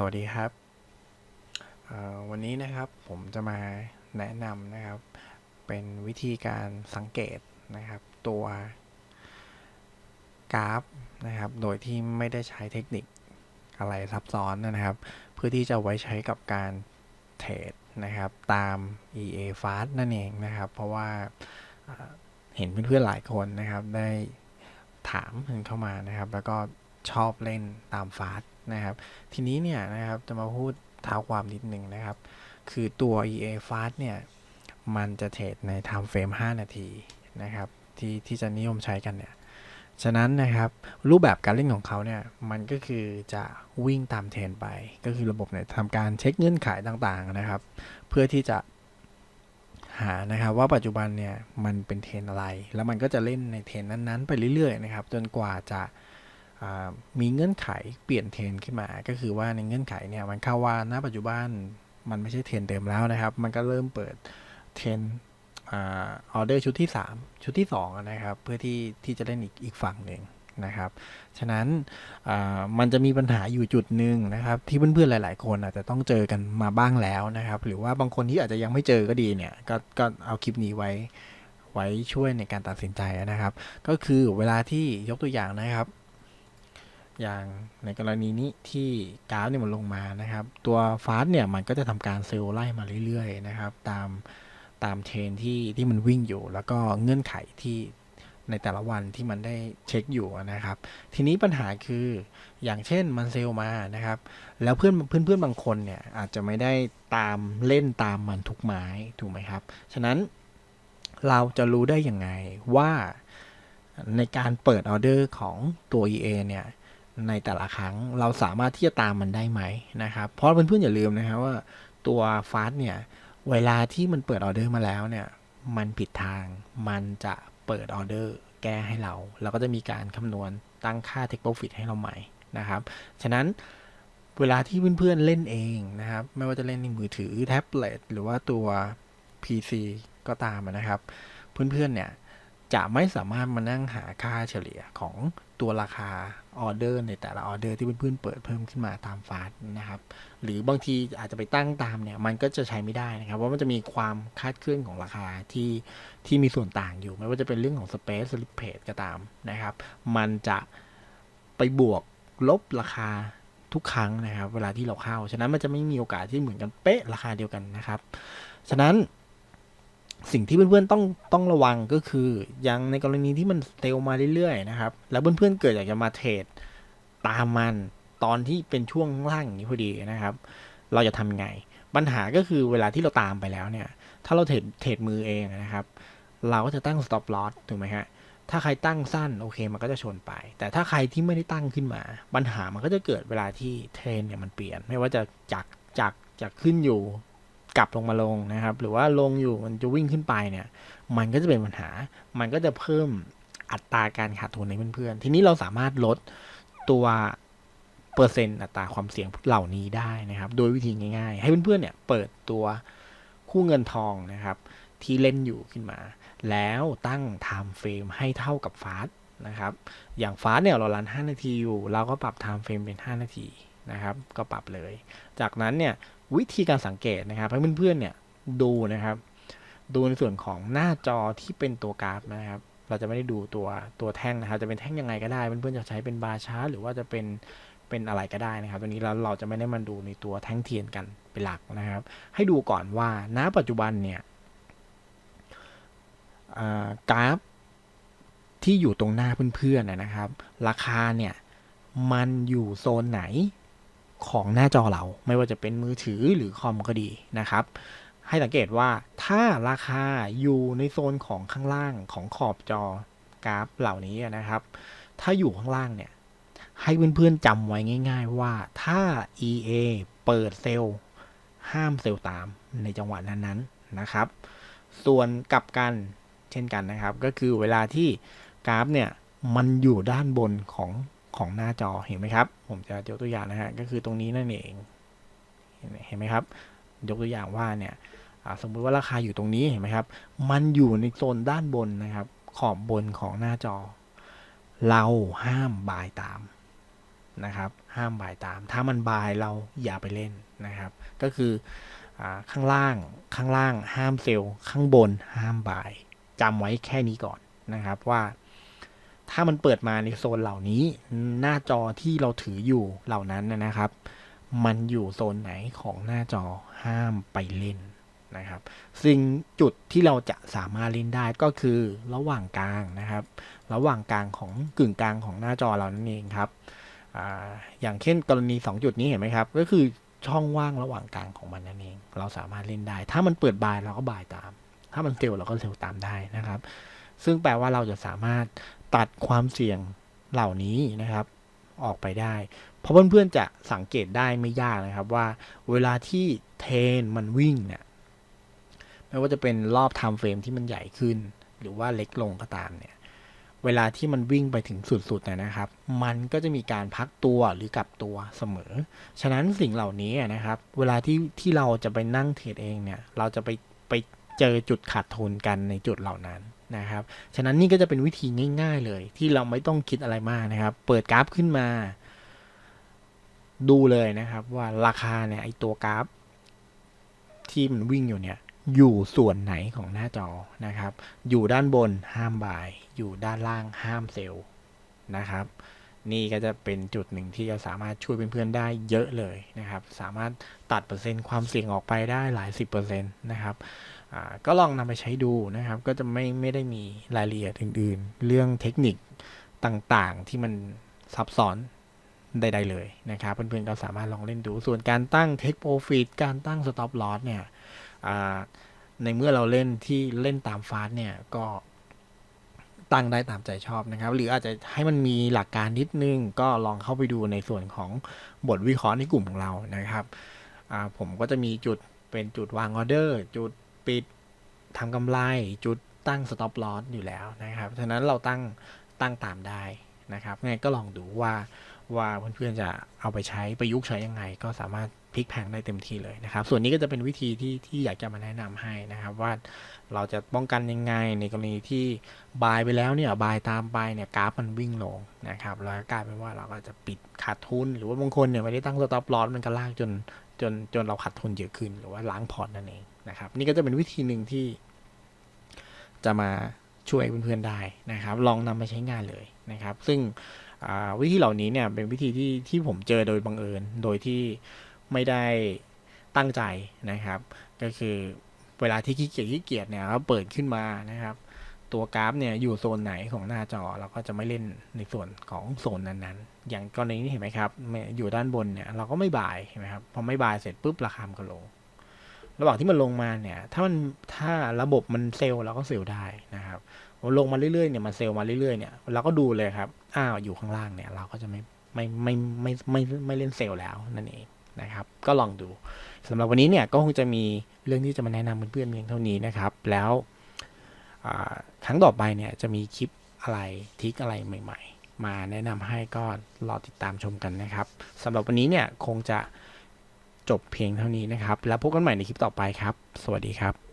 สวัสดีครับ วันนี้นะครับผมจะมาแนะนำนะครับ เป็นวิธีการสังเกตนะครับ ตัวกราฟนะครับ โดยที่ไม่ได้ใช้เทคนิคอะไรซับซ้อนนะครับ เพื่อที่จะไว้ใช้กับการเทรดนะครับตาม EA Fast นั่นเองนะครับ เพราะว่าเอ่อเห็นเพื่อนๆหลายคนนะครับ ได้ถามกันเข้ามานะครับ แล้วก็ชอบเล่นตามฟาส นะครับ ทีนี้เนี่ยนะครับจะมาพูดเท้าความนิดหนึ่งนะครับ คือตัว EA Fast เนี่ย มันจะเทรดใน time frame 5 นาทีนะครับ ที่ที่จะนิยมใช้กันเนี่ย ฉะนั้นนะครับรูปแบบการเล่นของเขาเนี่ย มันก็คือจะวิ่งตามเทรนไป ก็คือระบบเนี่ยทำการเช็คเงื่อนไขต่างๆนะครับ เพื่อที่จะหานะครับว่าปัจจุบันเนี่ยมันเป็นเทรนอะไร แล้วมันก็จะเล่นในเทรนนั้นๆ ไปเรื่อยๆนะครับ จนกว่าจะ มีเงื่อนไขเปลี่ยนเทรนขึ้นมา ก็คือว่าในเงื่อนไขเนี่ยมันเข้าว่าณปัจจุบันมันไม่ใช่เทรนเดิมแล้วนะครับ มันก็เริ่มเปิดเทรนออเดอร์ชุดที่ 3 ชุดที่2อะนะครับ เพื่อที่ที่จะเล่นอีกอีกฝั่งหนึ่งนะครับ ฉะนั้นมันจะมีปัญหาอยู่จุดหนึ่งนะครับ ที่เพื่อนๆหลาย ๆ คนอาจจะต้องเจอกันมาบ้างแล้วนะครับ หรือว่าบางคนที่อาจจะยังไม่เจอก็ดีเนี่ยก็ก็เอาคลิปนี้ไว้ไว้ช่วยในการตัดสินใจนะครับ ก็คือเวลาที่ยกตัวอย่างนะครับ อย่างในกรณีนี้ที่กราฟเนี่ยมันลงมานะครับ ตัวฟาสเนี่ยมันก็จะทำการเซลล์ไล่มาเรื่อยๆนะครับ ตามตามเทรนที่ที่มันวิ่งอยู่ แล้วก็เงื่อนไขที่ในแต่ละวันที่มันได้เช็คอยู่นะครับ ทีนี้ปัญหาคืออย่างเช่นมันเซลล์มานะครับ แล้วเพื่อนเพื่อนเพื่อนบางคนเนี่ยอาจจะไม่ได้ตามเล่นตามมันทุกไม้ถูกไหมครับ ฉะนั้นเราจะรู้ได้ยังไงว่าในการเปิดออเดอร์ของตัว EA เนี่ย ในแต่ละครั้ง เราสามารถที่จะตามมันได้ไหมนะครับเพราะเพื่อนๆอย่าลืมนะครับว่าตัวฟาสเนี่ยเวลาที่มันเปิดออเดอร์มาแล้วเนี่ยมันผิดทางมันจะเปิดออเดอร์แก้ให้เราแล้วก็จะมีการคำนวณตั้งค่า take profit ให้เราใหม่นะครับ ฉะนั้นเวลาที่เพื่อนๆเล่นเองนะครับ ไม่ว่าจะเล่นในมือถือแท็บเล็ตหรือว่าตัว PC ก็ตามนะครับ เพื่อนๆเนี่ย จะไม่สามารถมานั่งหาค่าเฉลี่ยของตัวราคาออเดอร์ในแต่ละออเดอร์ที่เพื่อนๆเปิดเพิ่มขึ้นมาตามฟาสนะครับ หรือบางทีอาจจะไปตั้งตามเนี่ย มันก็จะใช้ไม่ได้นะครับเพราะมันจะมีความคาดเคลื่อนของราคาที่ที่มีส่วนต่างอยู่ ไม่ว่าจะเป็นเรื่องของ Space Slip Page ก็ตามนะครับ มันจะไปบวกลบราคาทุกครั้งนะครับ เวลาที่เราเข้า ฉะนั้นมันจะไม่มีโอกาสที่เหมือนกันเป๊ะราคาเดียวกันนะครับ ฉะนั้น สิ่งที่เพื่อนๆต้องต้องระวังก็คืออย่างในกรณีที่มันเซลมาเรื่อยๆนะครับ แล้วเพื่อนๆเกิดอยากจะมาเทรดตามมันตอนที่เป็นช่วงล่างอย่างนี้พอดีนะครับ เราจะทำไง ปัญหาก็คือเวลาที่เราตามไปแล้วเนี่ย ถ้าเราเทรดเทรดมือเองนะครับ เราก็จะตั้ง stop loss ถูกไหมฮะถ้าใครตั้งสั้นโอเคมันก็จะชนไป แต่ถ้าใครที่ไม่ได้ตั้งขึ้นมา ปัญหามันก็จะเกิดเวลาที่เทรนเนี่ยมันเปลี่ยน ไม่ว่าจะจากจากจากขึ้นอยู่ กลับลงมาลงนะครับ หรือว่าลงอยู่มันจะวิ่งขึ้นไปเนี่ย มันก็จะเป็นปัญหา มันก็จะเพิ่มอัตราการขาดทุนในเพื่อนๆ ทีนี้เราสามารถลดตัวเปอร์เซ็นต์อัตราความเสี่ยงเหล่านี้ได้นะครับ โดยวิธีง่าย ๆ ให้เพื่อนๆเนี่ยเปิดตัวคู่เงินทองนะครับ ที่เล่นอยู่ขึ้นมา แล้วตั้ง time frame ให้เท่ากับฟาสนะครับ อย่างฟาสเนี่ยเรารัน5นาทีอยู่ เราก็ปรับ time frame เป็น 5 นาทีนะครับ ก็ปรับเลย จากนั้นเนี่ย วิธีการสังเกตนะครับให้เพื่อนๆเนี่ยดูนะครับ ดูในส่วนของหน้าจอที่เป็นตัวกราฟนะครับ เราจะไม่ได้ดูตัวตัวแท่งนะครับจะเป็นแท่งยังไงก็ได้เพื่อนๆจะใช้เป็นบาร์ชาร์ตหรือว่าจะเป็นเป็นอะไรก็ได้นะครับตัวนี้เราเราจะไม่ได้มาดูในตัวแท่งเทียนกันเป็นหลักนะครับ ให้ดูก่อนว่าณปัจจุบันเนี่ยกราฟที่อยู่ตรงหน้าเพื่อนๆนะครับ ราคาเนี่ยมันอยู่โซนไหน ของหน้าจอเรา ไม่ว่าจะเป็นมือถือหรือคอมก็ดีนะครับ ให้สังเกตว่าถ้าราคาอยู่ในโซนของข้างล่างของขอบจอกราฟเหล่านี้นะครับ ถ้าอยู่ข้างล่างเนี่ย ให้เพื่อนๆจำไว้ง่าย ๆ ว่าถ้า EA เปิดเซลล์ห้ามเซลล์ตามในจังหวะนั้นๆนะครับ ส่วนกลับกันเช่นกันนะครับ ก็คือเวลาที่กราฟเนี่ยมันอยู่ด้านบนของ ของหน้าจอเห็นไหมครับ ผมจะยกตัวอย่างนะฮะก็คือตรงนี้นั่นเองเห็นไหมเห็นไหมครับ ยกตัวอย่างว่าเนี่ยสมมุติว่าราคาอยู่ตรงนี้เห็นไหมครับ มันอยู่ในโซนด้านบนนะครับ ขอบบนของหน้าจอ เราห้ามบายตามนะครับ ห้ามบายตาม ถ้ามันบายเราอย่าไปเล่นนะครับ ก็คืออข้างล่างข้างล่างห้ามเซลล์ข้างบนห้ามบายจำไว้แค่นี้ก่อนนะครับว่า ถ้ามันเปิดมาในโซนเหล่านี้ หน้าจอที่เราถืออยู่เหล่านั้นนะครับ มันอยู่โซนไหนของหน้าจอห้ามไปเล่นนะครับ สิ่งจุดที่เราจะสามารถเล่นได้ก็คือระหว่างกลางนะครับ ระหว่างกลางของกึ่งกลางของหน้าจอเรานั่นเองครับออย่างเช่นกรณี 2 จุดนี้เห็นไหมครับ ก็คือช่องว่างระหว่างกลางของมันนั่นเอง เราสามารถเล่นได้ ถ้ามันเปิดบายเราก็บายตาม ถ้ามันเซลเราก็เซลตามได้นะครับ ซึ่งแปลว่าเราจะสามารถ ตัดความเสี่ยงเหล่านี้นะครับ ออกไปได้ เพราะเพื่อนๆจะสังเกตได้ไม่ยากนะครับว่าเวลาที่เทนมันวิ่งเนี่ยไม่ว่าจะเป็นรอบไทม์เฟรมที่มันใหญ่ขึ้น หรือว่าเล็กลงก็ตามเนี่ย เวลาที่มันวิ่งไปถึงสุดๆนนะครับ มันก็จะมีการพักตัวหรือกลับตัวเสมอ ฉะนั้นสิ่งเหล่านี้นะครับ เวลาที่ที่เราจะไปนั่งเทรดเองเนี่ย เราจะไปไปเจอจุดขาดทุนกันในจุดเหล่านั้น นะครับ ฉะนั้นนี่ก็จะเป็นวิธีง่าย ๆ เลย ที่เราไม่ต้องคิดอะไรมากนะครับ เปิดกราฟขึ้นมา ดูเลยนะครับ ว่าราคาเนี่ยไอตัวกราฟ ที่มันวิ่งอยู่เนี่ย อยู่ส่วนไหนของหน้าจอนะครับ อยู่ด้านบนห้ามบาย อยู่ด้านล่างห้ามเซลล์นะครับ นี่ก็จะเป็นจุดหนึ่งที่จะสามารถช่วยเพื่อนๆได้เยอะเลยนะครับ สามารถตัดเปอร์เซ็นต์ความเสี่ยงออกไปได้หลายสิบเปอร์เซ็นต์นะครับ ก็ลองนำไปใช้ดูนะครับ ก็จะไม่ไม่ได้มีรายละเอียดอื่น ๆ เรื่องเทคนิคต่างๆที่มันซับซ้อนใดๆเลยนะครับ เพื่อนๆก็สามารถลองเล่นดู ส่วนการตั้ง Take Profit การตั้ง Stop Loss เนี่ยในเมื่อเราเล่นที่เล่นตามฟาสเนี่ยก็ตั้งได้ตามใจชอบนะครับ หรืออาจจะให้มันมีหลักการนิดนึง ก็ลองเข้าไปดูในส่วนของบทวิเคราะห์ในกลุ่มของเรานะครับ ผมก็จะมีจุดเป็นจุดวางออเดอร์ จุด ปิดทำกำไรจุดตั้ง stop loss อยู่แล้วนะครับฉะนั้นเราตั้งตั้งตามได้นะครับไงก็ลองดูว่าว่าเพื่อนๆจะเอาไปใช้ประยุกต์ใช้ยังไง ก็สามารถพลิกแพลงได้เต็มที่เลยนะครับ ส่วนนี้ก็จะเป็นวิธีที่ที่อยากจะมาแนะนำให้นะครับ ว่าเราจะป้องกันยังไงในกรณีที่บายไปแล้วเนี่ยบายตามไปเนี่ยกราฟมันวิ่งลงนะครับแล้วกลายเป็นว่าเราก็จะปิดขาดทุน หรือว่าบางคนเนี่ยไม่ได้ตั้ง stop loss มันก็ลากจนจนจนเราขาดทุนเยอะขึ้นหรือว่าล้างพอร์ตนั่นเอง นะครับ นี่ก็จะเป็นวิธีหนึ่งที่ จะมาช่วยเพื่อนๆได้นะครับ ลองนำไปใช้งานเลยนะครับ ซึ่งวิธีเหล่านี้เนี่ยเป็นวิธีที่ที่ผมเจอโดยบังเอิญ โดยที่ไม่ได้ตั้งใจนะครับ ก็คือเวลาที่ขี้เกียจขี้เกียจเนี่ยเราเปิดขึ้นมานะครับ ตัวกราฟเนี่ยอยู่โซนไหนของหน้าจอเราก็จะไม่เล่นในส่วนของโซนนั้นๆ อย่างกรณีนี้เห็นไหมครับ อยู่ด้านบนเนี่ยเราก็ไม่บายเห็นไหมครับพอไม่บายเสร็จปุ๊บราคามันก็ลง ระหว่างที่มันลงมาเนี่ย ถ้ามันถ้าระบบมันเซลล์เราก็เซลล์ได้นะครับลงมาเรื่อยๆเนี่ยมันเซลล์มาเรื่อยๆเนี่ยเราก็ดูเลยครับอ้าวอยู่ข้างล่างเนี่ยเราก็จะไม่ไม่ไม่ไม่ไม่ไม่ไม่เล่นเซลล์แล้วนั่นเองนะครับ ก็ลองดูสำหรับวันนี้เนี่ยก็คงจะมีเรื่องที่จะมาแนะนำเพื่อนๆเพียงเท่านี้นะครับ แล้วครั้งต่อไปเนี่ยจะมีคลิปอะไรทิกอะไรใหม่ ๆ มาแนะนำให้ก็รอติดตามชมกันนะครับสำหรับวันนี้เนี่ยคงจะ จบเพียงเท่านี้นะครับ แล้วพบกันใหม่ในคลิปต่อไปครับ สวัสดีครับ